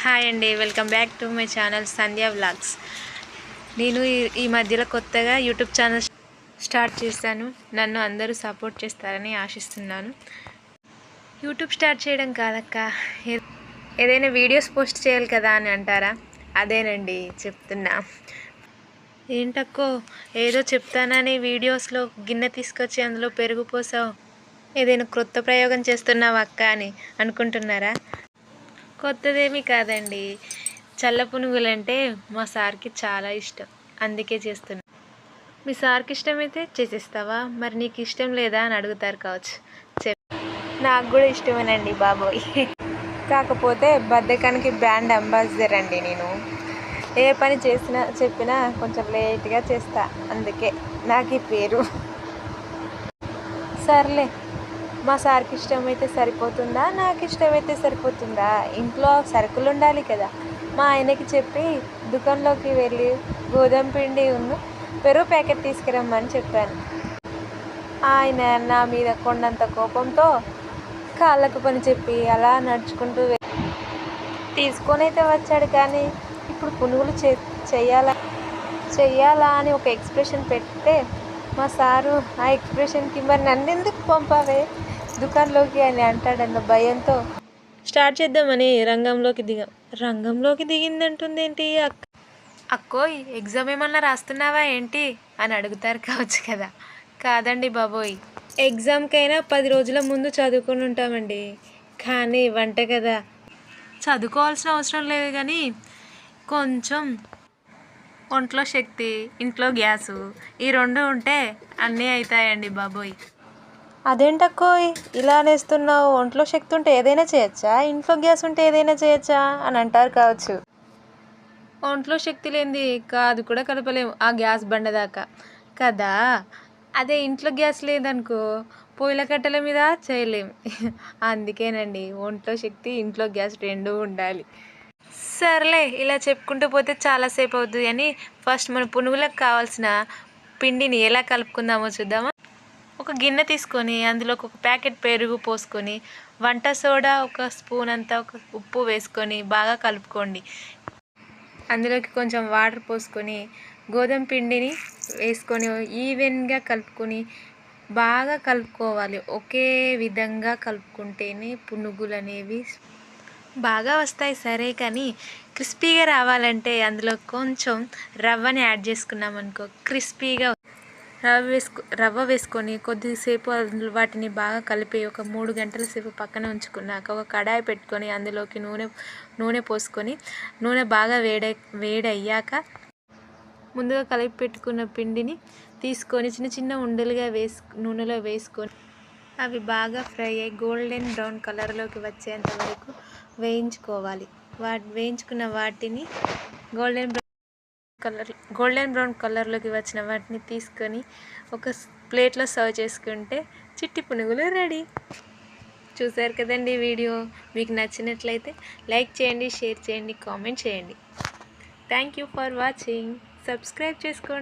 Hi అండి welcome back to my channel Sandhya vlogs. నేను ఈ- ఈ మధ్యలో కొత్తగా యూట్యూబ్ ఛానల్ స్టార్ట్ చేశాను. నన్ను అందరూ సపోర్ట్ చేస్తారని ఆశిస్తున్నాను. యూట్యూబ్ స్టార్ట్ చేయడం కాదక్క. ఏదైనా వీడియోస్ పోస్ట్ చేయాలి కదా అని అంటారా? అదేనండి చెప్తున్నా. ఏంటక్కో ఏదో చెప్తానని వీడియోస్లో గిన్నె తీసుకొచ్చి అందులో పెరుగు పోసావు. ఏదైనా క్రొత్త ప్రయోగం చేస్తున్నావా అక్క అని అనుకుంటున్నారా? కొత్తదేమీ కాదండి. చల్ల పునుగులంటే మా సార్కి చాలా ఇష్టం. అందుకే చేస్తున్నా. మీ సార్కి ఇష్టమైతే చేసేస్తావా? మరి నీకు ఇష్టం లేదా అని అడుగుతారు కావచ్చు. చెప్. నాకు కూడా ఇష్టమేనండి బాబోయ్. కాకపోతే బద్దకానికి బ్రాండ్ అంబాసిడర్ అండి నేను. ఏ పని చేసినా చెప్పినా కొంచెం లేట్గా చేస్తా. అందుకే నాకు ఈ పేరు. సర్లే. మా సార్కి ఇష్టమైతే సరిపోతుందా? నాకు ఇష్టమైతే సరిపోతుందా? ఇంట్లో సరుకులు ఉండాలి కదా. మా ఆయనకి చెప్పి దుకాణంలోకి వెళ్ళి గోధుమ పిండి ఉన్న పెరుగు ప్యాకెట్ తీసుకురమ్మని చెప్పాను. ఆయన నా మీద కొండంత కోపంతో కాళ్ళకు పని చెప్పి అలా నడుచుకుంటూ తీసుకొని అయితే వచ్చాడు కానీ ఇప్పుడు పునుగులు చే చెయ్యాలా చెయ్యాలా అని ఒక ఎక్స్ప్రెషన్ పెడితే మా సారు ఆ ఎక్స్ప్రెషన్కి మరి నన్ను ఎందుకు పంపావే? దుకాణంలోకి అని అంటాడన్న భయంతో స్టార్ట్ చేద్దామని రంగంలోకి దిగాం. రంగంలోకి దిగిందంటుంది ఏంటి అక్క? అక్కోయ్ ఎగ్జామ్ ఏమన్నా రాస్తున్నావా ఏంటి అని అడుగుతారు కావచ్చు కదా. కాదండి బాబోయ్. ఎగ్జామ్కైనా పది రోజుల ముందు చదువుకొని ఉంటామండి. కానీ వంట కదా. చదువుకోవాల్సిన అవసరం లేదు కానీ కొంచెం ఒంట్లో శక్తి ఇంట్లో గ్యాసు ఈ రెండు ఉంటే అన్నీ అవుతాయండి బాబోయ్. అదేంటక్కోయ్ ఇలా అనేస్తున్నావు? ఒంట్లో శక్తి ఉంటే ఏదైనా చేయొచ్చా? ఇంట్లో గ్యాస్ ఉంటే ఏదైనా చేయొచ్చా? అని అంటారు కావచ్చు. ఒంట్లో శక్తి లేనిది కాదు కూడా కలపలేము. ఆ గ్యాస్ బండ దాకా. కదా? అదే ఇంట్లో గ్యాస్ లేదనుకో పొయ్యిల కట్టెల మీద చేయలేము అందుకేనండి ఒంట్లో శక్తి ఇంట్లో గ్యాస్ రెండూ ఉండాలి. సర్లే ఇలా చెప్పుకుంటూ పోతే చాలాసేపు అవుతుంది అని ఫస్ట్ మన పునుగులకు కావాల్సిన పిండిని ఎలా కలుపుకుందామో చూద్దామా? ఒక గిన్నె తీసుకొని అందులోకి ఒక ప్యాకెట్ పెరుగు పోసుకొని వంట సోడా ఒక స్పూన్ అంతా ఒక ఉప్పు వేసుకొని బాగా కలుపుకోండి. అందులోకి కొంచెం వాటర్ పోసుకొని గోధుమ పిండిని వేసుకొని ఈవెన్గా కలుపుకొని బాగా కలుపుకోవాలి. ఒకే విధంగా కలుపుకుంటేనే పునుగులు అనేవి బాగా వస్తాయి. సరే కానీ క్రిస్పీగా రావాలంటే అందులో కొంచెం రవ్వని యాడ్ చేసుకున్నాం అనుకో క్రిస్పీగా రవ్వ వేసుకు రవ్వ వేసుకొని కొద్దిసేపు వాటిని బాగా కలిపి ఒక మూడు గంటల సేపు పక్కన ఉంచుకున్నాక ఒక కడాయి పెట్టుకొని అందులోకి నూనె నూనె పోసుకొని నూనె బాగా వేడై వేడయ్యాక ముందుగా కలిపి పెట్టుకున్న పిండిని తీసుకొని చిన్న చిన్న ఉండలుగా వేసు నూనెలో వేసుకొని అవి బాగా ఫ్రై అయ్యి గోల్డెన్ బ్రౌన్ కలర్లోకి వచ్చేంత వరకు వేయించుకోవాలి. వా వేయించుకున్న వాటిని golden brown colour golden brown కలర్లోకి వచ్చిన వాటిని తీసుకొని ఒక ప్లేట్లో సర్వ్ చేసుకుంటే చిట్టి పునుగులు రెడీ. చూసారు కదండి వీడియో? మీకు నచ్చినట్లయితే లైక్ చేయండి షేర్ చేయండి కామెంట్ చేయండి. Thank you for watching. Subscribe చేసుకోండి.